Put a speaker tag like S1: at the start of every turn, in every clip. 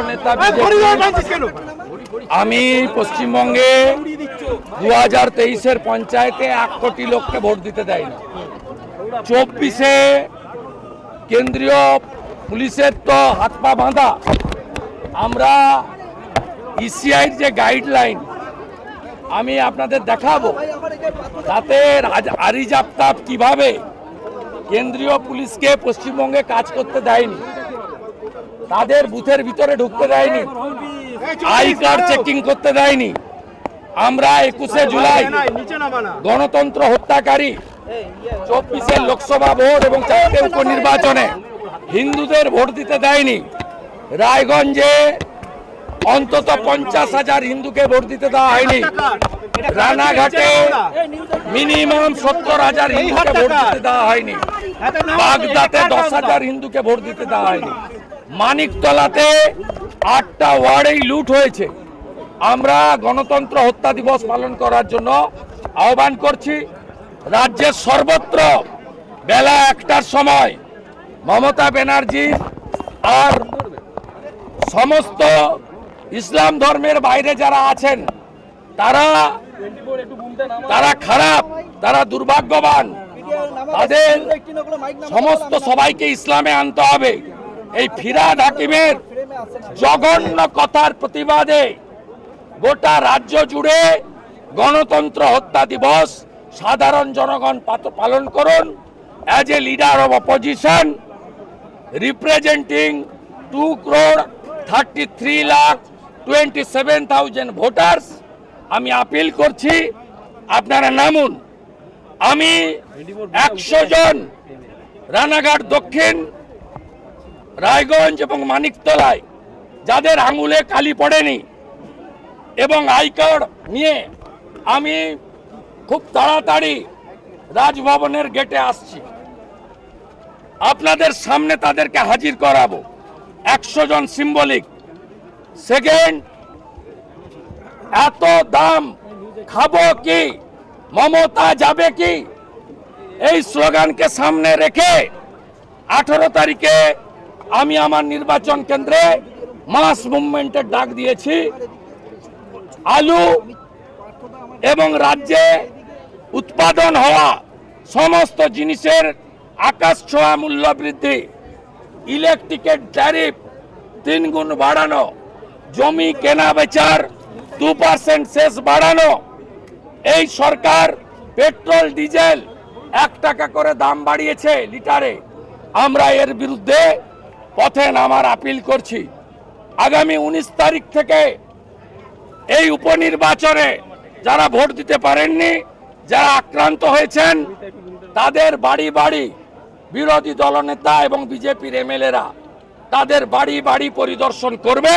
S1: নেতা আমি পশ্চিমবঙ্গে দু হাজার তেইশের পঞ্চায়েতে এক কোটি লোককে ভোট দিতে দেয়নি চব্বিশে কেন্দ্রীয় পুলিশের তো হাত পা বাঁধা। আমরা ইসিআইর যে গাইডলাইন আমি আপনাদের দেখাবো। তাতে রাজ- আরিজ আফতাব কীভাবে কেন্দ্রীয় পুলিশকে পশ্চিমবঙ্গে কাজ করতে দেয়নি। তাদের বুথের ভিতরে ঢুকতে দেয়নি। আই কার্ড চেকিং করতে দেয়নি। আমরা একুশে জুলাই গণতন্ত্র হত্যাকারী চব্বিশের লোকসভা ভোট এবং চারটে উপনির্বাচনে হিন্দুদের ভোট দিতে দেয়নি। রায়গঞ্জে অন্তত পঞ্চাশ হাজার হিন্দুকে ভোট দিতে দেওয়া হয়নি। রানাঘাটে মিনিমাম সত্তর হাজার হিন্দুকে ভোট দিতে দেওয়া হয়নি। বাগদাতে দশ হাজার হিন্দুকে ভোট দিতে দেওয়া হয়নি। মানিকতলাতে আটটা ওয়ার্ডেই লুট হয়েছে। আমরা গণতন্ত্র হত্যা দিবস পালন করার জন্য আহ্বান করছি, রাজ্যের সর্বত্র বেলা একটার সময় মমতা ব্যানার্জি আর সমস্ত ইসলাম ধর্মের বাইরে যারা আছেন, তারা তারা খারাপ, তারা দুর্ভাগ্যবান। তাদের সমস্ত সবাইকে ইসলামে আনতে হবে। এই ফিরাদ হাকিমের জঘন্য কথার প্রতিবাদে গোটা রাজ্য জুড়ে গণতন্ত্র হত্যা দিবস সাধারণ জনগণ পালন করুন। As a leader of opposition representing to crore thirty three lakh twenty seven thousand voters আমি আপিল করছি, আপনারা নামুন। আমি একশো জন রানাঘাট দক্ষিণ রায়গঞ্জ এবং মানিকতলায় যাদের আঙুলে কালি পড়েনি এবং আই কার্ড নিয়ে আমি খুব তাড়াতাড়ি রাজভবনের গেটে আসছি। আপনাদের সামনে তাদেরকে হাজির করাবো। একশো জন সিম্বলিক। সেকেন্ড, এত দাম খাব কি? মমতা যাবে কি? এই স্লোগানকে সামনে রেখে আঠারো তারিখে আমি আমার নির্বাচন কেন্দ্রে মাস মুভমেন্টের ডাক দিয়েছি। আলু এবং রাজ্যে উৎপাদন হওয়া সমস্ত জিনিসের আকাশ ছোঁয়া মূল্য বৃদ্ধি, ইলেকট্রিকের ট্যারিফ তিন গুণ বাড়ানো, জমি কেনা বেচার দু পার্সেন্ট শেষ বাড়ানো, এই সরকার পেট্রোল, ডিজেল এক টাকা করে দাম বাড়িয়েছে লিটারে। আমরা এর বিরুদ্ধে পথে নামার আপিল করছি। আগামী উনিশ তারিখ থেকে এই উপনির্বাচনে যারা ভোট দিতে পারেননি, যারা আক্রান্ত হয়েছেন, তাদের বাড়ি বাড়ি বিরোধী দলনেতা এবং বিজেপির এমএলএরা তাদের বাড়ি বাড়ি পরিদর্শন করবে।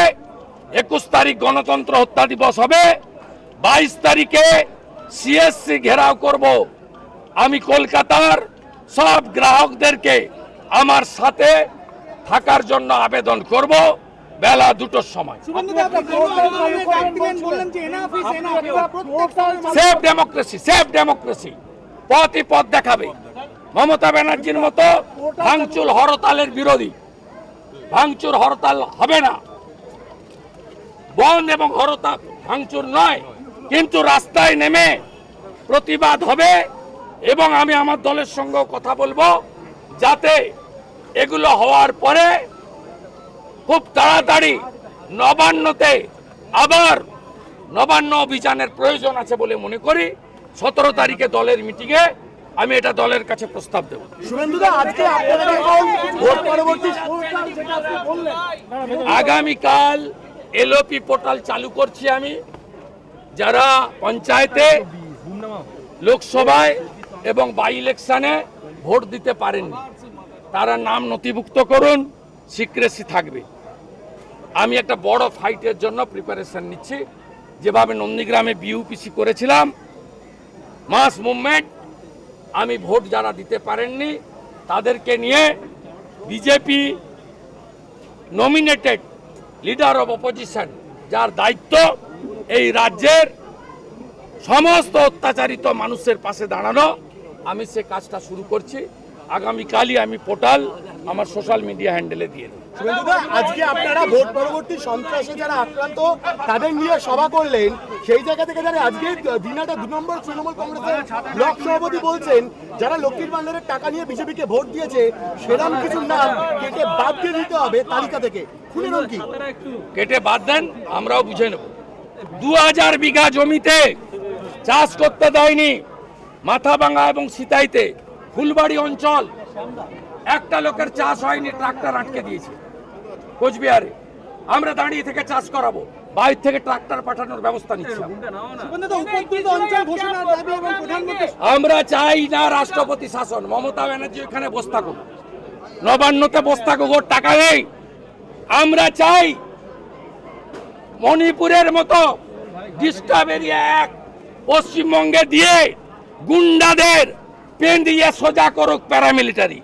S1: একুশ তারিখ গণতন্ত্র হত্যা দিবস হবে। বাইশ তারিখে সিএসসি ঘেরাও করব। আমি কলকাতার সব গ্রাহকদেরকে আমার সাথে থাকার জন্য আবেদন করব বেলা দুটোর সময়। সেফ ডেমোক্রেসি সেফ ডেমোক্রেসি পথই পথ দেখাবে। মমতা ব্যানার্জির মতো ভাঙচুর হরতালের বিরোধী। ভাঙচুর হরতাল হবে না। বন্ধ এবং হরতাল ভাঙচুর নয় কিন্তু রাস্তায় নেমে প্রতিবাদ হবে এবং আমি আমার দলের সঙ্গেও কথা বলব যাতে এগুলো হওয়ার পরে খুব তাড়াতাড়ি নবান্নতে আবার নবান্ন অভিযানের প্রয়োজন আছে বলে মনে করি। সতেরো তারিখে দলের মিটিংয়ে আমি এটা দলের কাছে প্রস্তাব দেব। আগামীকাল এলওপি পোর্টাল চালু করছি আমি। যারা পঞ্চায়েতে লোকসভায় এবং বাই ইলেকশনে ভোট দিতে পারেননি। তারা নাম নথিভুক্ত করুন সিক্রেসি থাকবে। আমি একটা বড় ফাইটের জন্য প্রিপারেশন নিচ্ছি। যেভাবে নন্দীগ্রামে বিউপিসি করেছিলাম মাস মুভমেন্ট আমি ভোট যারা দিতে পারেননি, তাদেরকে নিয়ে BJP nominated leader of opposition যার দায়িত্ব এই রাজ্যের সমস্ত অত্যাচারিত মানুষের পাশে দাঁড়ানো। আমি সে কাজটা শুরু করছি। আগামীকালই আমি পোর্টাল আমার সোশ্যাল মিডিয়া হ্যান্ডেলে দিয়ে দেবো।
S2: আজকে আপনারা ভোট পরবর্তী সন্ত্রাসে যারা আক্রান্ত তাদের নিয়ে সভা করলেন। সেই জায়গা থেকে যারা আজকে দিনাটা দু নম্বর তৃণমূল কংগ্রেসের ব্লক সভাপতি বলছেন যারা লক্ষ্মীর ভান্ডারের টাকা নিয়ে বিজেপিকে ভোট দিয়েছে সেরাম কিছু নাম কেটে বাদ দিয়ে দিতে হবে তালিকা থেকে। নেন কি?
S1: কেটে বাদ দেন আমরাও বুঝে নেব। দু হাজার বিঘা জমিতে চাষ করতে দেয়নি মাথাভাঙা এবং সিতাইতে। ফুলবাড়ি অঞ্চল একটা লোকের চাষ হয়নি ট্রাক্টর আটকে দিয়েছে কোচবিহারে। আমরা দাঁড়িয়ে থেকে চাষ করাবো বাইরে থেকে ট্রাক্টর পাঠানোর ব্যবস্থা
S2: প্রধানমন্ত্রী
S1: আমরা চাই না রাষ্ট্রপতি শাসন। মমতা ব্যানার্জি এখানে বসে থাকুক নবান্নতে বসে থাকুক ওর টাকা নেই। আমরা চাই মণিপুরের মতো ডিস্টার্ব এরিয়া এক পশ্চিমবঙ্গে দিয়ে গুন্ডাদের পেন দিয়ে সোজা করুক প্যারামিলিটারি